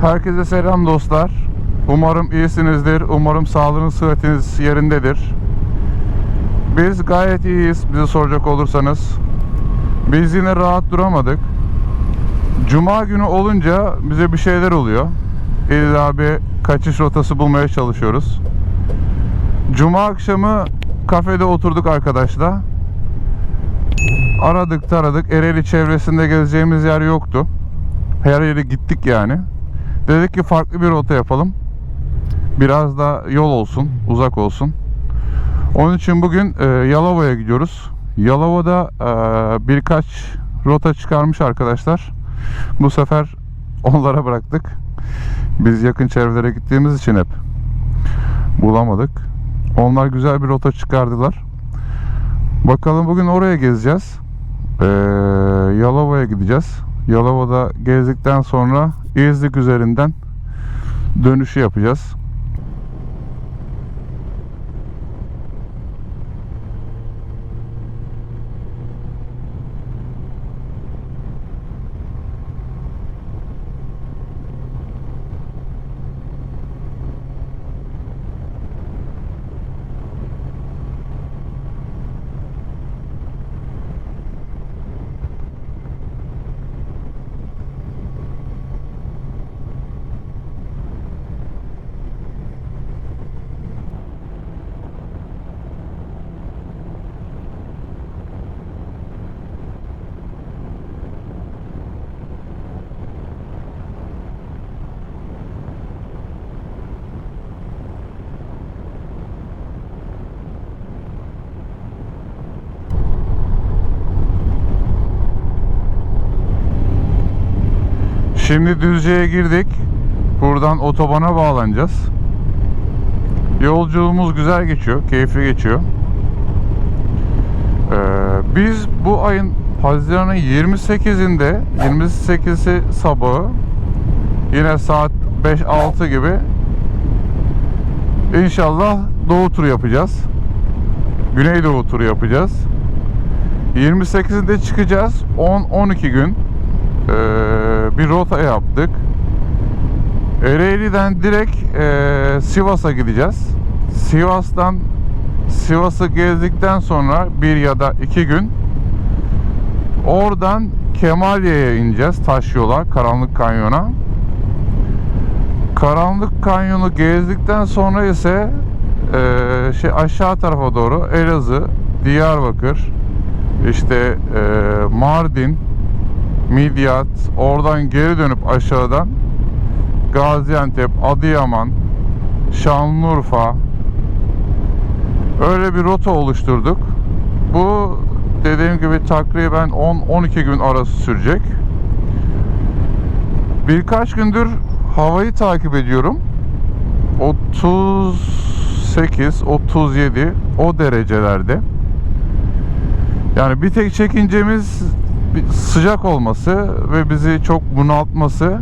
Herkese selam dostlar. Umarım iyisinizdir. Umarım sağlığınız, sıhhatiniz yerindedir. Biz gayet iyiyiz bizi soracak olursanız. Biz yine rahat duramadık. Cuma günü olunca bize bir şeyler oluyor. İlla bir kaçış rotası bulmaya çalışıyoruz. Cuma akşamı kafede oturduk arkadaşla. Aradık taradık. Ereğli çevresinde gezeceğimiz yer yoktu. Her yere gittik yani. Dedik ki farklı bir rota yapalım. Biraz da yol olsun, uzak olsun. Onun için bugün e, Yalova'ya gidiyoruz. Yalova'da e, birkaç rota çıkarmış arkadaşlar. Bu sefer onlara bıraktık. Biz yakın çevrelere gittiğimiz için hep bulamadık. Onlar güzel bir rota çıkardılar. Bakalım bugün oraya gezeceğiz. Ee, Yalova'ya gideceğiz. Yalova'da gezdikten sonra İznik üzerinden dönüşü yapacağız. Şimdi Düzce'ye girdik. Buradan otobana bağlanacağız. Yolculuğumuz güzel geçiyor, keyifli geçiyor. Ee, biz bu ayın Haziran'ın 28'inde 28'i sabahı yine saat 5-6 gibi inşallah doğu turu yapacağız. Güneydoğu turu yapacağız. 28'inde çıkacağız. 10-12 gün ee, bir rota yaptık. Ereğli'den direkt ee, Sivas'a gideceğiz. Sivas'tan Sivas'ı gezdikten sonra bir ya da iki gün oradan Kemaliye'ye ineceğiz taş yola Karanlık Kanyon'a. Karanlık Kanyon'u gezdikten sonra ise ee, şey aşağı tarafa doğru Elazığ, Diyarbakır, işte ee, Mardin, Midyat, oradan geri dönüp aşağıdan Gaziantep, Adıyaman, Şanlıurfa öyle bir rota oluşturduk. Bu dediğim gibi takriben 10-12 gün arası sürecek. Birkaç gündür havayı takip ediyorum. 38, 37 o derecelerde. Yani bir tek çekincemiz sıcak olması ve bizi çok bunaltması.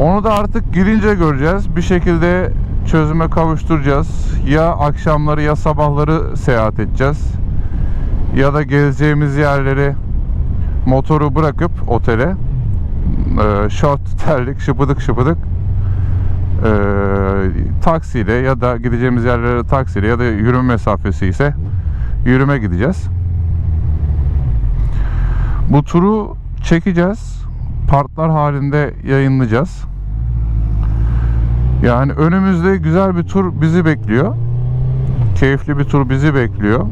Onu da artık girince göreceğiz. Bir şekilde çözüme kavuşturacağız. Ya akşamları ya sabahları seyahat edeceğiz. Ya da gezeceğimiz yerleri motoru bırakıp otele e, şort terlik şıpıdık şıpıdık e, taksiyle ya da gideceğimiz yerlere taksiyle ya da yürüme mesafesi ise yürüme gideceğiz. Bu turu çekeceğiz. Partlar halinde yayınlayacağız. Yani önümüzde güzel bir tur bizi bekliyor. Keyifli bir tur bizi bekliyor.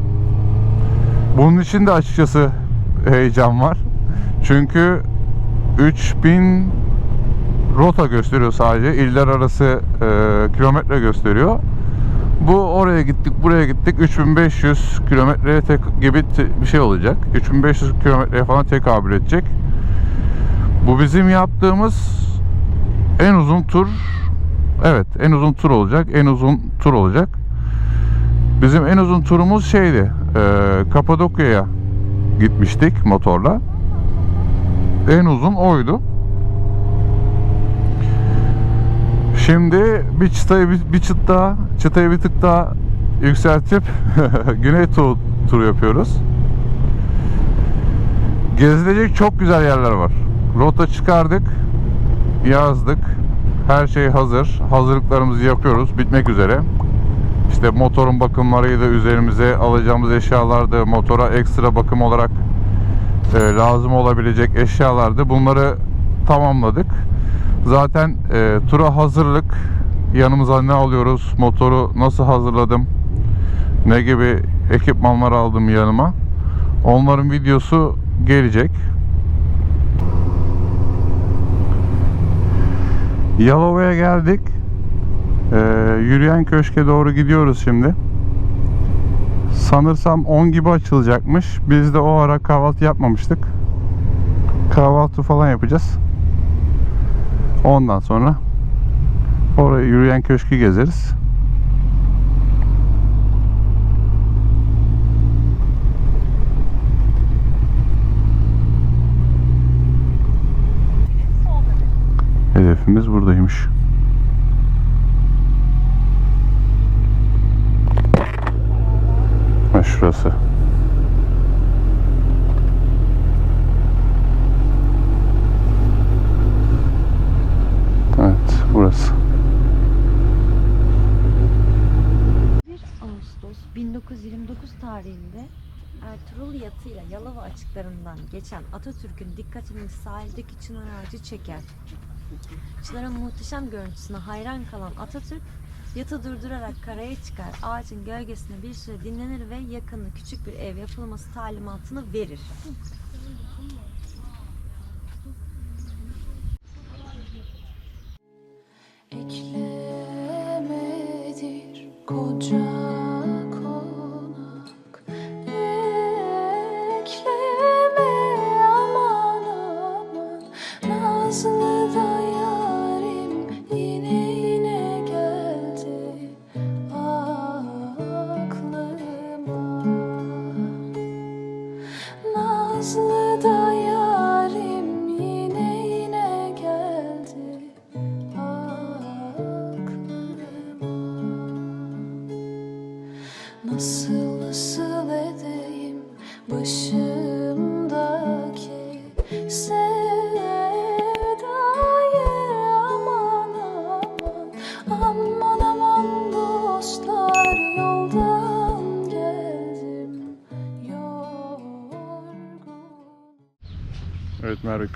Bunun için de açıkçası heyecan var. Çünkü 3000 rota gösteriyor sadece. İller arası e, kilometre gösteriyor. Bu oraya gittik, buraya gittik. 3500 kilometreye gibi bir şey olacak. 3500 kilometreye falan tekabül edecek. Bu bizim yaptığımız en uzun tur. Evet, en uzun tur olacak. En uzun tur olacak. Bizim en uzun turumuz şeydi. E, Kapadokya'ya gitmiştik motorla. En uzun oydu. Şimdi bir çıtayı bir, bir çıt daha, çıtayı bir tık daha yükseltip Güney tur, turu yapıyoruz. Gezilecek çok güzel yerler var. Rota çıkardık. yazdık. Her şey hazır. Hazırlıklarımızı yapıyoruz. Bitmek üzere. İşte motorun bakımlarıydı, üzerimize alacağımız eşyalardı, motora ekstra bakım olarak e, lazım olabilecek eşyalardı. Bunları tamamladık. Zaten e, tura hazırlık. Yanımıza ne alıyoruz, motoru nasıl hazırladım, ne gibi ekipmanlar aldım yanıma. Onların videosu gelecek. Yalova'ya geldik. Ee, yürüyen köşke doğru gidiyoruz şimdi. Sanırsam 10 gibi açılacakmış. Biz de o ara kahvaltı yapmamıştık. Kahvaltı falan yapacağız. Ondan sonra oraya yürüyen köşkü gezeriz. Hedefimiz buradaymış. Ha şurası. Evet, burası. 1 Ağustos 1929 tarihinde Ertuğrul yatıyla Yalova açıklarından geçen Atatürk'ün dikkatini sahildeki çınar ağacı çeker. Çınarın muhteşem görüntüsüne hayran kalan Atatürk yatı durdurarak karaya çıkar. Ağacın gölgesinde bir süre dinlenir ve yakında küçük bir ev yapılması talimatını verir. Eklemedir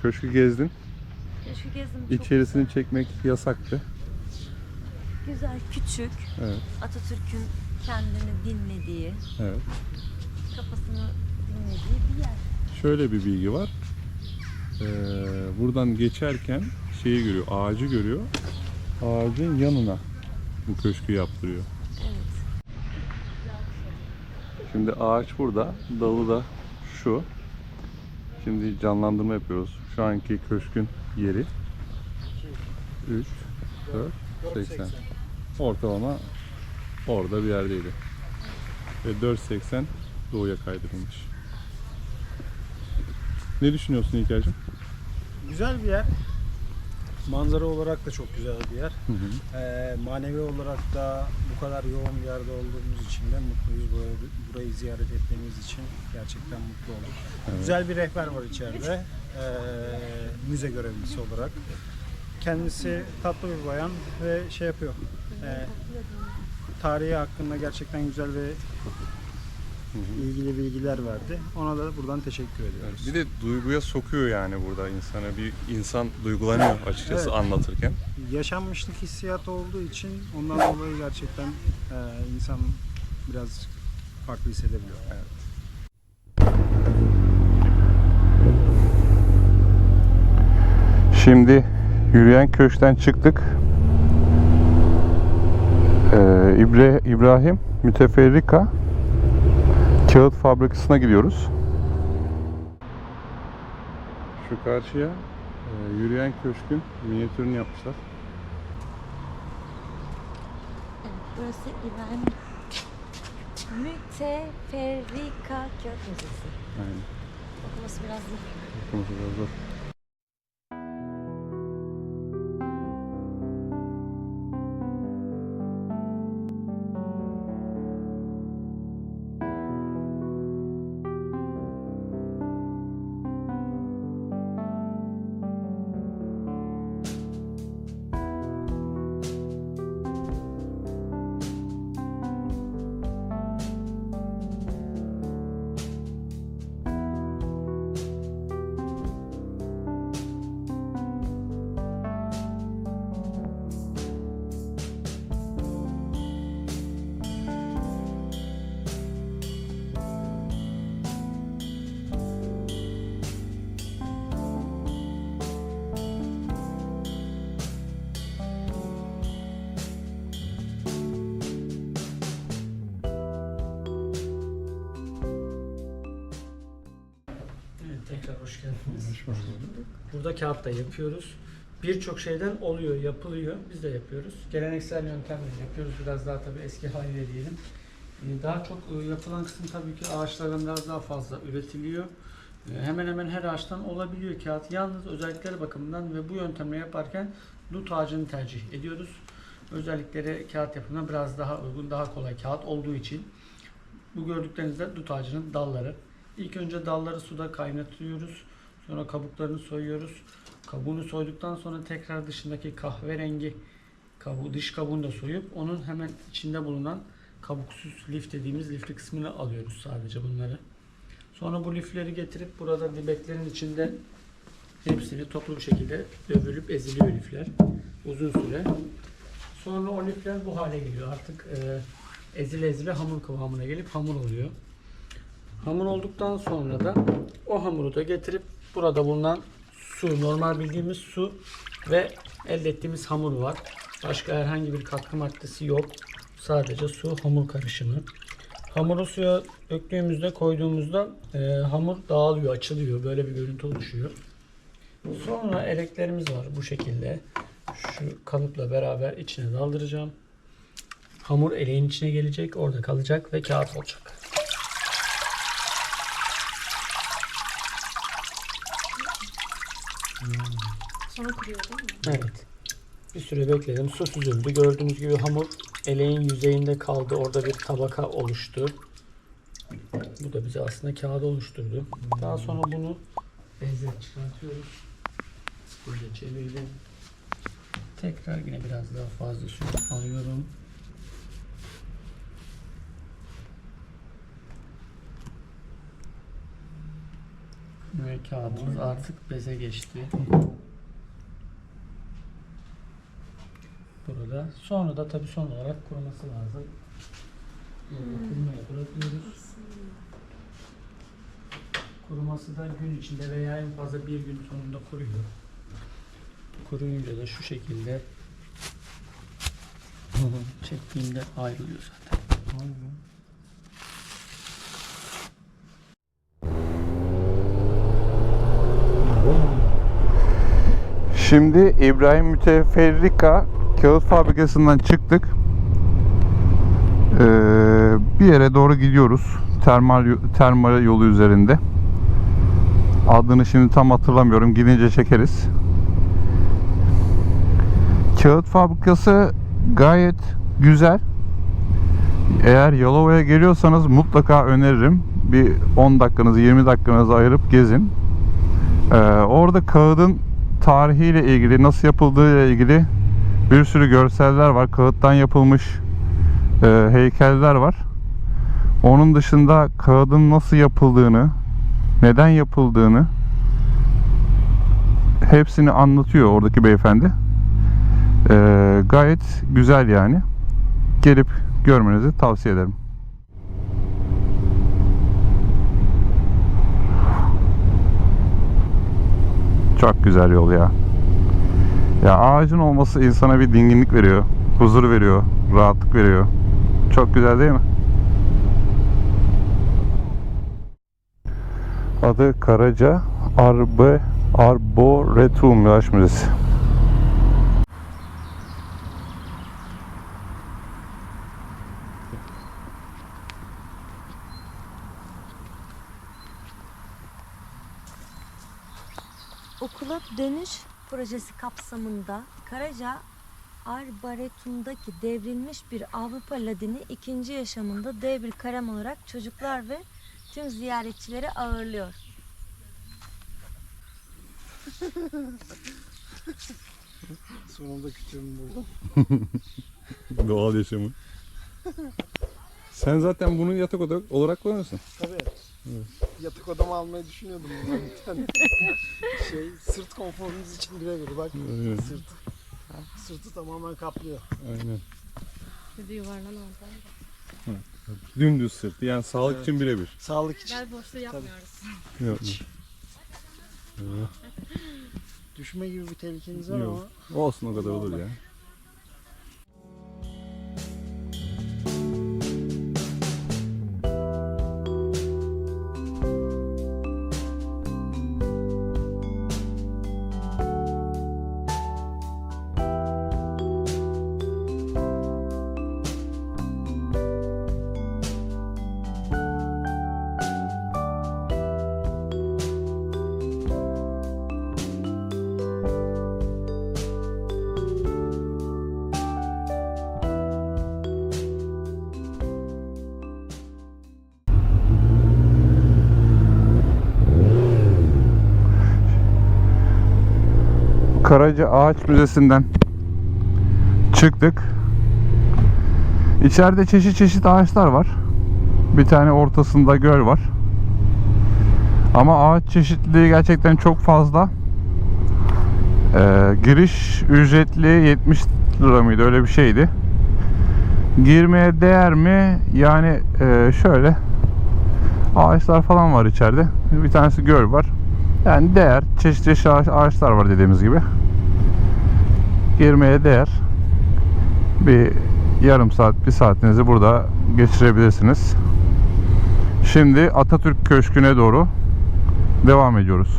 köşkü gezdin. Şu gezim çok İçerisini çekmek yasaktı. güzel, küçük. Evet, Atatürk'ün kendini dinlediği, evet. kafasını dinlediği bir yer. Şöyle bir bilgi var. Ee, buradan geçerken şeyi görüyor, ağacı görüyor. Ağacın yanına bu köşkü yaptırıyor. Evet. Şimdi ağaç burada, dalı da şu. Şimdi canlandırma yapıyoruz. Şu anki köşkün yeri 3, 4, 80. Ortalama orada bir yerdeydi. Ve 4.80 doğuya kaydırılmış. Ne düşünüyorsun İlker'cim? Güzel bir yer. Manzara olarak da çok güzel bir yer. Hı hı. Ee, manevi olarak da bu kadar yoğun bir yerde olduğumuz için de mutluyuz. Burayı, burayı ziyaret ettiğimiz için gerçekten mutlu olduk. Evet. Güzel bir rehber var içeride. Ee, müze görevlisi olarak. Kendisi tatlı bir bayan ve şey yapıyor. Ee, tarihi hakkında gerçekten güzel ve ilgili bilgiler verdi. Ona da buradan teşekkür ediyoruz. Bir de duyguya sokuyor yani burada insana. Bir insan duygulanıyor açıkçası Evet. anlatırken. yaşanmışlık hissiyatı olduğu için ondan dolayı gerçekten e, insan biraz farklı hissedebiliyor. Şimdi yürüyen köşkten çıktık. Ee, İbre, İbrahim Müteferrika kağıt fabrikasına gidiyoruz. Şu karşıya e, yürüyen köşkün minyatürünü yapmışlar. Evet, burası İbrahim Müteferrika Kağıt Müzesi. Aynen. Okuması biraz zor. Okuması biraz zor. Burada kağıtta yapıyoruz. Birçok şeyden oluyor, yapılıyor. Biz de yapıyoruz. Geleneksel yöntemle yapıyoruz. Biraz daha tabii eski haliyle diyelim. Ee, Daha çok e, yapılan kısım tabii ki ağaçlardan biraz daha fazla üretiliyor. Ee, Hemen hemen her ağaçtan olabiliyor kağıt. Yalnız özellikleri bakımından ve bu yöntemle yaparken dut ağacını tercih ediyoruz. Özellikleri kağıt yapımına biraz daha uygun, daha kolay kağıt olduğu için. Bu gördüklerinizde dut ağacının dalları. İlk önce dalları suda kaynatıyoruz. Sonra kabuklarını soyuyoruz. Kabuğunu soyduktan sonra tekrar dışındaki kahverengi kabuğu, dış kabuğunu da soyup onun hemen içinde bulunan kabuksuz lif dediğimiz lifli kısmını alıyoruz sadece bunları. Sonra bu lifleri getirip burada dibeklerin içinde hepsini toplu bir şekilde dövülüp eziliyor lifler. Uzun süre. Sonra o lifler bu hale geliyor. Artık e, ezile ezile hamur kıvamına gelip hamur oluyor. Hamur olduktan sonra da o hamuru da getirip burada bulunan su, normal bildiğimiz su ve elde ettiğimiz hamur var. Başka herhangi bir katkı maddesi yok. Sadece su, hamur karışımı. Hamuru suya döktüğümüzde, koyduğumuzda e, hamur dağılıyor, açılıyor. Böyle bir görüntü oluşuyor. Sonra eleklerimiz var bu şekilde. Şu kalıpla beraber içine daldıracağım. Hamur eleğin içine gelecek, orada kalacak ve kağıt olacak. Sonra kuruyor değil mi? Evet. Bir süre bekledim. Su süzüldü. Gördüğünüz gibi hamur eleğin yüzeyinde kaldı. Orada bir tabaka oluştu. Bu da bize aslında kağıdı oluşturdu. Daha sonra bunu bezle çıkartıyoruz. Böyle çevirdim. Tekrar yine biraz daha fazla su alıyorum. Ve kağıdımız artık beze geçti. burada. Sonra da tabii son olarak kuruması lazım. Kurumaya bırakıyoruz. Kuruması da gün içinde veya en fazla bir gün sonunda kuruyor. Kuruyunca da şu şekilde çektiğinde ayrılıyor zaten. Şimdi İbrahim Müteferrika kağıt fabrikasından çıktık. Ee, bir yere doğru gidiyoruz. Termal termal yolu üzerinde. Adını şimdi tam hatırlamıyorum. Gidince çekeriz. Kağıt fabrikası gayet güzel. Eğer Yalova'ya geliyorsanız mutlaka öneririm. Bir 10 dakikanızı 20 dakikanızı ayırıp gezin. Ee, orada kağıdın tarihiyle ilgili, nasıl yapıldığı ile ilgili bir sürü görseller var. Kağıttan yapılmış e, heykeller var. Onun dışında kağıdın nasıl yapıldığını, neden yapıldığını hepsini anlatıyor oradaki beyefendi. Ee, gayet güzel yani. Gelip görmenizi tavsiye ederim. Çok güzel yol ya. Ya ağacın olması insana bir dinginlik veriyor. Huzur veriyor. Rahatlık veriyor. Çok güzel değil mi? Adı Karaca Arbe Arboretum Yağış Müzesi. Dönüş projesi kapsamında Karaca Arboretum'daki devrilmiş bir Avrupa ladini ikinci yaşamında dev bir kalem olarak çocuklar ve tüm ziyaretçileri ağırlıyor. Sonunda kütüğümü buldum. Doğal yaşamı. Sen zaten bunu yatak oda olarak kullanıyorsun. Tabii. Yatak odamı almayı düşünüyordum bundan bir tane. şey, sırt konforumuz için birebir bak. Aynen. Sırt. Sırtı tamamen kaplıyor. Aynen. Bir de yuvarlan oldu. Dümdüz sırt. Yani sağlık Evet. için birebir. Sağlık için. Bel boşluğu yapmıyoruz. Yok. Düşme gibi bir tehlikeniz var Yok. ama Olsun o kadar olur ya. Karaca Ağaç Müzesi'nden çıktık. İçeride çeşit çeşit ağaçlar var. Bir tane ortasında göl var. Ama ağaç çeşitliliği gerçekten çok fazla. Ee, giriş ücretli 70 lira mıydı öyle bir şeydi. Girmeye değer mi? Yani e, şöyle ağaçlar falan var içeride. Bir tanesi göl var. Yani değer. Çeşit çeşit ağaç- ağaçlar var dediğimiz gibi. Girmeye değer. Bir yarım saat, bir saatinizi burada geçirebilirsiniz. Şimdi Atatürk Köşkü'ne doğru devam ediyoruz.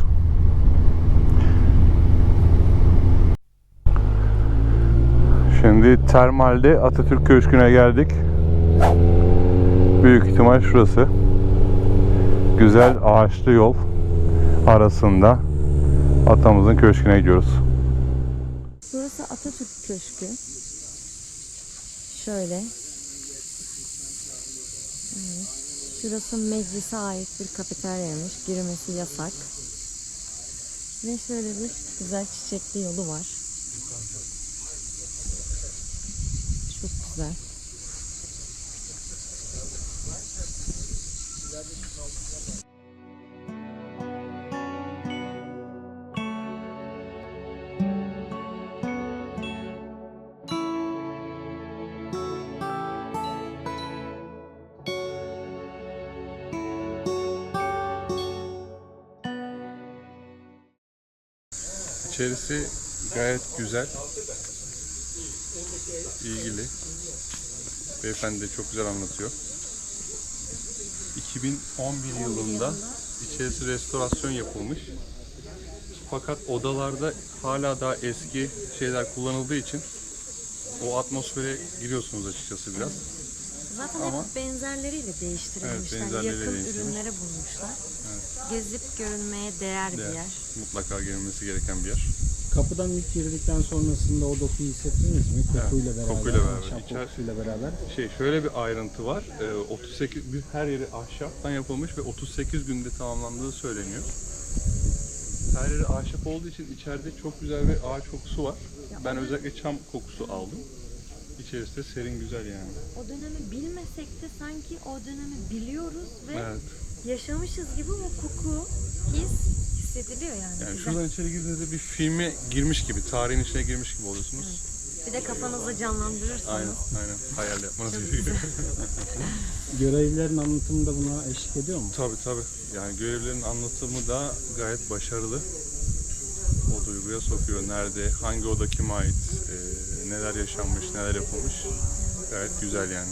Şimdi termalde Atatürk Köşkü'ne geldik. Büyük ihtimal şurası. Güzel ağaçlı yol arasında atamızın köşküne gidiyoruz. Burası Atatürk Köşkü. Şöyle. Evet. Şurası meclise ait bir kafeteryaymış. Girmesi yasak. Ve şöyle bir güzel çiçekli yolu var. Çok güzel. İçerisi gayet güzel. ilgili. Beyefendi de çok güzel anlatıyor. 2011 yılında içerisi restorasyon yapılmış. Fakat odalarda hala daha eski şeyler kullanıldığı için o atmosfere giriyorsunuz açıkçası biraz. Zaten Ama- hep benzerleriyle değiştirilmişler. Evet, benzerleriyle Yakın değiştirilmiş. ürünleri bulmuşlar. Gezip görünmeye değer bir Değer. yer. Mutlaka girilmesi gereken bir yer. Kapıdan ilk girdikten sonrasında o dokuyu hissettiniz mi? Kokuyla Evet, beraber, kokuyla beraber. ahşap İçer- kokusuyla beraber. Şey şöyle bir ayrıntı var. Ee, 38 bir her yeri ahşaptan yapılmış ve 38 günde tamamlandığı söyleniyor. Her yeri ahşap olduğu için içeride çok güzel bir ağaç kokusu var. Ben özellikle çam kokusu aldım. İçerisi de serin güzel yani. O dönemi bilmesek de sanki o dönemi biliyoruz ve Evet. Yaşamışız gibi o koku, his hissediliyor yani. Yani Güzel. şuradan içeri girdiğinizde bir filme girmiş gibi, tarihin içine girmiş gibi oluyorsunuz. Bir de kafanızda canlandırırsanız. Aynen, aynen. Hayal yapmanız gerekiyor. Görevlilerin anlatımı da buna eşlik ediyor mu? Tabii tabii. Yani görevlerin anlatımı da gayet başarılı. O duyguya sokuyor. Nerede, hangi oda kime ait, e, neler yaşanmış, neler yapılmış. Gayet güzel yani.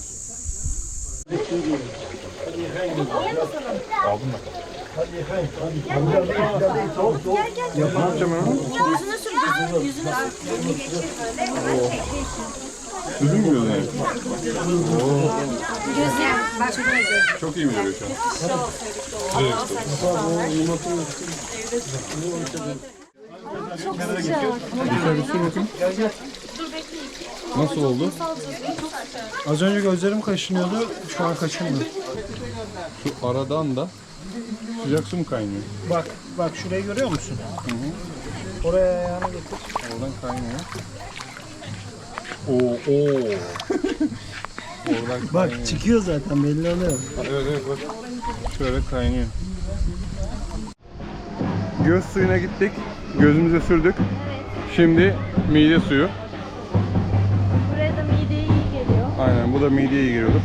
Aldın mı? Ne yapacağım ben onu? Yüzüne sür, yüzüne sür. Üzüm mü yiyorsun yani? Gözlerim. Bak şuraya Çok iyi mi duruyor şu an? Çok sıcak. Şöyle sür bakayım. Nasıl oldu? Az önce gözlerim kaşınıyordu, şu an kaşınmıyor. Şu aradan da sıcak su mu kaynıyor? Bak, bak şurayı görüyor musun? Oraya ayağını getir. Oradan kaynıyor. Oo, oo. Oradan Bak kaynıyor. çıkıyor zaten belli oluyor. Evet evet bak. Şöyle kaynıyor. Göz suyuna gittik. Gözümüze sürdük. Şimdi mide suyu. Aynen bu da mideye iyi giriyordur.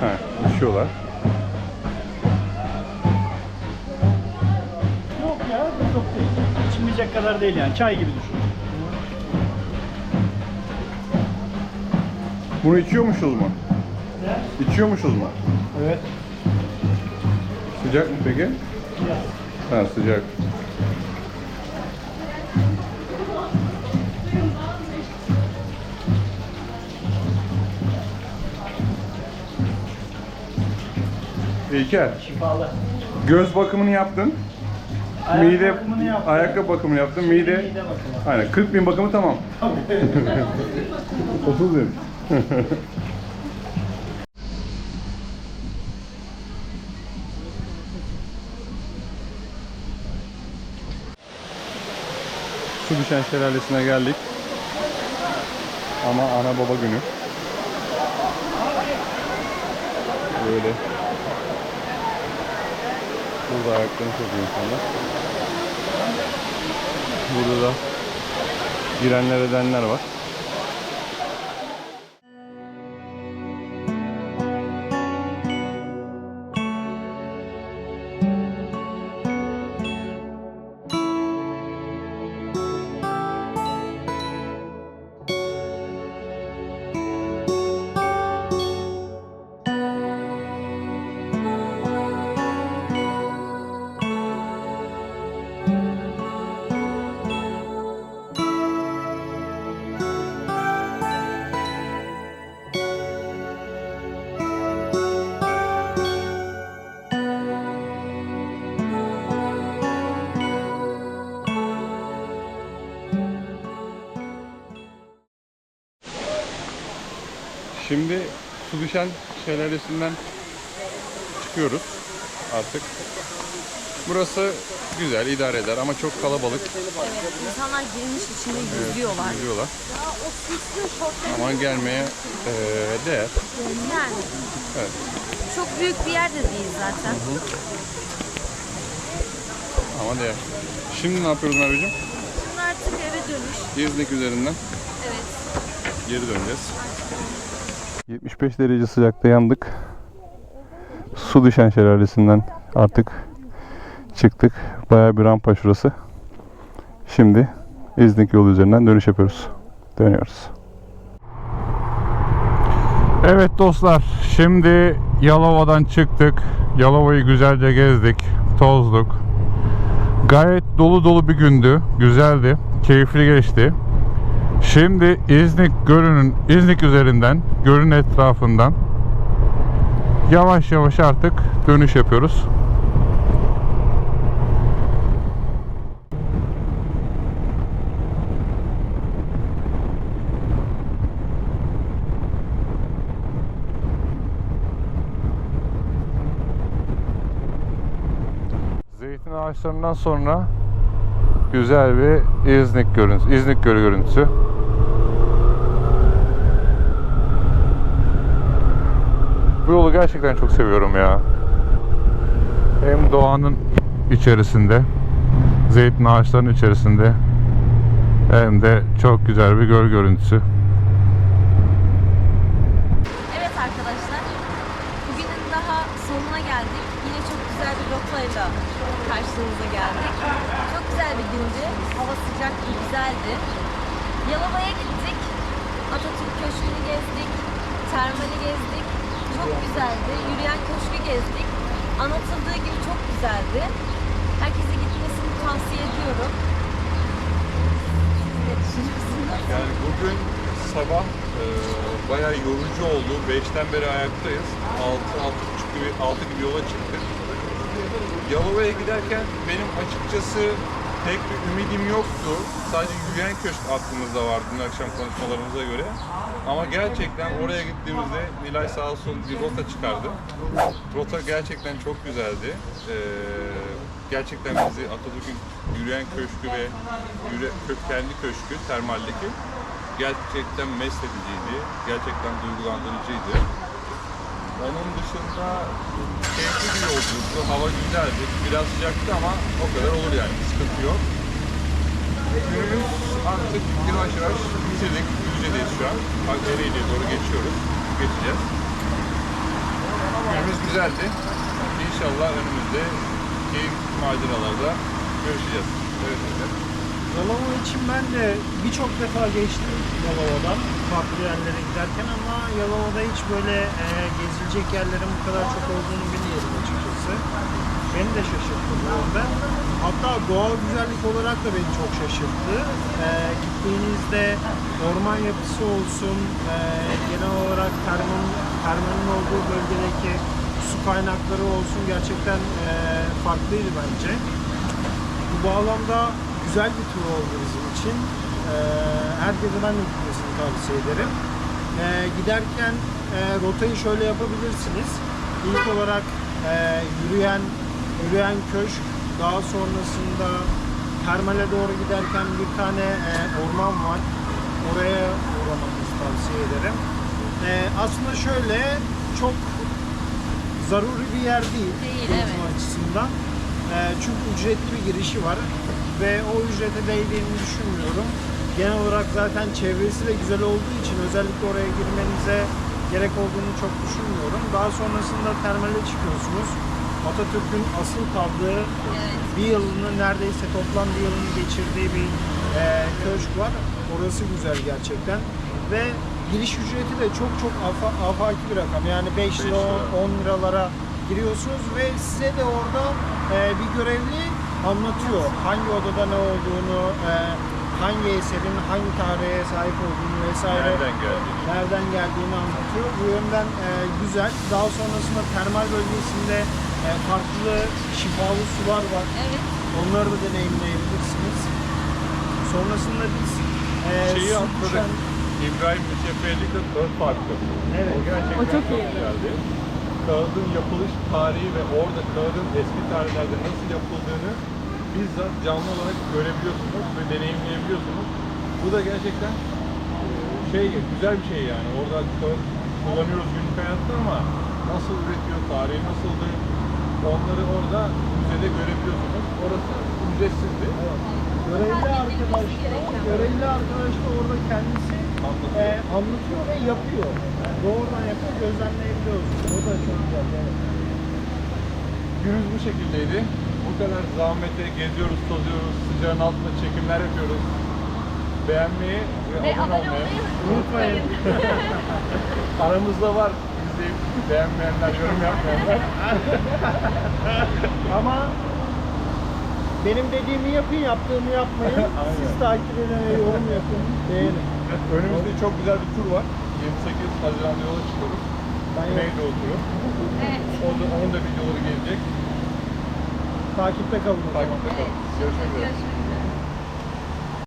Ha, düşüyorlar. Yok ya, çok değil. İçilmeyecek kadar değil yani, çay gibi düşün. Bunu içiyormuşuz mu? İçiyormuşuz mu? Evet. Sıcak mı peki? Ha sıcak. İyi İlker. Şifalı. Göz bakımını yaptın. Ayak mide, bakımını yaptım. Ayakkabı bakımını yaptın. Mide, mide bakımı. Aynen. 40 bin bakımı tamam. 30 bin. Su düşen şelalesine geldik. Ama ana baba günü. Böyle Burada ayaklarını sokuyor insanlar. Burada da girenler edenler var. Şimdi su düşen şelalesinden çıkıyoruz artık. Burası güzel, idare eder ama çok kalabalık. Evet, insanlar girmiş içinde yüzüyorlar. Yüzüyorlar. Ama gelmeye eee, değer. Yani. Evet. Çok büyük bir yer de değil zaten. Ama değer. Şimdi ne yapıyoruz Merveciğim? Şimdi artık eve dönüş. İznik üzerinden Evet. geri döneceğiz. 75 derece sıcakta yandık. Su düşen şelalesinden artık çıktık. Bayağı bir rampa şurası. Şimdi İznik yolu üzerinden dönüş yapıyoruz. Dönüyoruz. Evet dostlar, şimdi Yalova'dan çıktık. Yalova'yı güzelce gezdik, tozduk. Gayet dolu dolu bir gündü. Güzeldi, keyifli geçti. Şimdi İznik Gölü'nün İznik üzerinden, gölün etrafından yavaş yavaş artık dönüş yapıyoruz. Zeytin ağaçlarından sonra güzel bir İznik görüntüsü, İznik Gölü görüntüsü. Bu yolu gerçekten çok seviyorum ya. Hem doğanın içerisinde, zeytin ağaçlarının içerisinde hem de çok güzel bir göl görüntüsü. Evet arkadaşlar. Bugünün daha sonuna geldik. Yine çok güzel bir rotayla karşınıza geldik. Çok güzel bir gündü. Hava sıcaktı, güzeldi. Yalova'ya gittik. Atatürk Köşkü'nü gezdik. Termali gezdik. Çok güzeldi. Yürüyen köşkü gezdik. Anlatıldığı gibi çok güzeldi. Herkese gitmesini tavsiye ediyorum. Yani bugün sabah e, bayağı yorucu oldu. 5'ten beri ayaktayız. 6 6.30 gibi 6 gibi yola çıktık. Yalova'ya giderken benim açıkçası pek bir ümidim yoktu. Sadece yürüyen köşk aklımızda vardı dün akşam konuşmalarımıza göre. Ama gerçekten oraya gittiğimizde Nilay sağ olsun bir rota çıkardı. Rota gerçekten çok güzeldi. Ee, gerçekten bizi Atatürk'ün yürüyen köşkü ve yürü, kö- kendi köşkü termaldeki gerçekten mest ediciydi. Gerçekten duygulandırıcıydı. Onun dışında keyifli bir yolculuktu. Hava güzeldi. Biraz sıcaktı ama o kadar olur yani. Sıkıntı yok. Günümüz artık yavaş yavaş bitirdik. Düzce'deyiz şu an. Ereğli'ye doğru geçiyoruz. Geçeceğiz. Günümüz güzeldi. İnşallah önümüzde keyifli maceralarda görüşeceğiz. Evet, evet. Yalova için ben de birçok defa geçtim Yalova'dan farklı yerlere giderken ama Yalova'da hiç böyle e, gezilecek yerlerin bu kadar çok olduğunu bilmiyordum açıkçası. Beni de şaşırttı bu yönde. Hatta doğal güzellik olarak da beni çok şaşırttı. E, gittiğinizde orman yapısı olsun, e, genel olarak termanın, termanın olduğu bölgedeki su kaynakları olsun gerçekten e, farklıydı bence. Bu bağlamda güzel bir tur oldu bizim için. Ee, herkese ben de gitmesini tavsiye ederim. Ee, giderken e, rotayı şöyle yapabilirsiniz. İlk olarak e, yürüyen yürüyen köşk, daha sonrasında termale doğru giderken bir tane e, orman var. Oraya uğramanızı tavsiye ederim. E, aslında şöyle çok zaruri bir yer değil. Değil, evet. açısından. E, çünkü ücretli bir girişi var ve o ücrete değdiğini düşünmüyorum. Genel olarak zaten çevresi de güzel olduğu için özellikle oraya girmenize gerek olduğunu çok düşünmüyorum. Daha sonrasında termale çıkıyorsunuz. Atatürk'ün asıl kaldığı bir yılını neredeyse toplam bir yılını geçirdiği bir e, köşk var. Orası güzel gerçekten. Ve giriş ücreti de çok çok afa, afaki bir rakam. Yani 5 lira, 10 liralara giriyorsunuz ve size de orada e, bir görevli anlatıyor. Hangi odada ne olduğunu, e, hangi eserin hangi tarihe sahip olduğunu vesaire Nereden geldiğini. nereden geldiğini anlatıyor. Bu yönden e, güzel. Daha sonrasında termal bölgesinde farklı şifalı sular var. Evet. Onları da deneyimleyebilirsiniz. Sonrasında biz e, Şeyi atladık. İbrahim Müteffellik'le Kağıt Parkı. Evet. O gerçekten O çok çok iyi. güzeldi. Kağıdın yapılış tarihi ve orada kağıdın eski tarihlerde nasıl yapıldığını bizzat canlı olarak görebiliyorsunuz ve deneyimleyebiliyorsunuz. Bu da gerçekten e, şey güzel bir şey yani. Orada kağıt kullanıyoruz günlük hayatta ama nasıl üretiyor, tarihi nasıldı onları orada müzede görebiliyorsunuz. Orası ücretsizdi. Görevli arkadaş, görevli arkadaş da orada kendisi Anlatıyor. e, anlatıyor ve yapıyor. Yani doğrudan yapıyor, gözlemleyebiliyorsunuz. O da çok güzel. Evet. Günümüz bu şekildeydi. Bu kadar zahmete geziyoruz, tozuyoruz, sıcağın altında çekimler yapıyoruz. Beğenmeyi ve, Ve abone olmayı Unutmayın. aramızda var. İzleyip beğenmeyenler, yorum yapmayanlar. Ama benim dediğimi yapın, yaptığımı yapmayın. Siz takip edin ve yorum yapın, beğenin. Önümüzde çok güzel bir tur var. 28 Haziran'da yola çıkıyoruz. Ben Güneydoğu turu. Evet. O da, onun da videoları gelecek. takipte kalın. o zaman. Takipte kalın. Görüşmek üzere. Görüşmek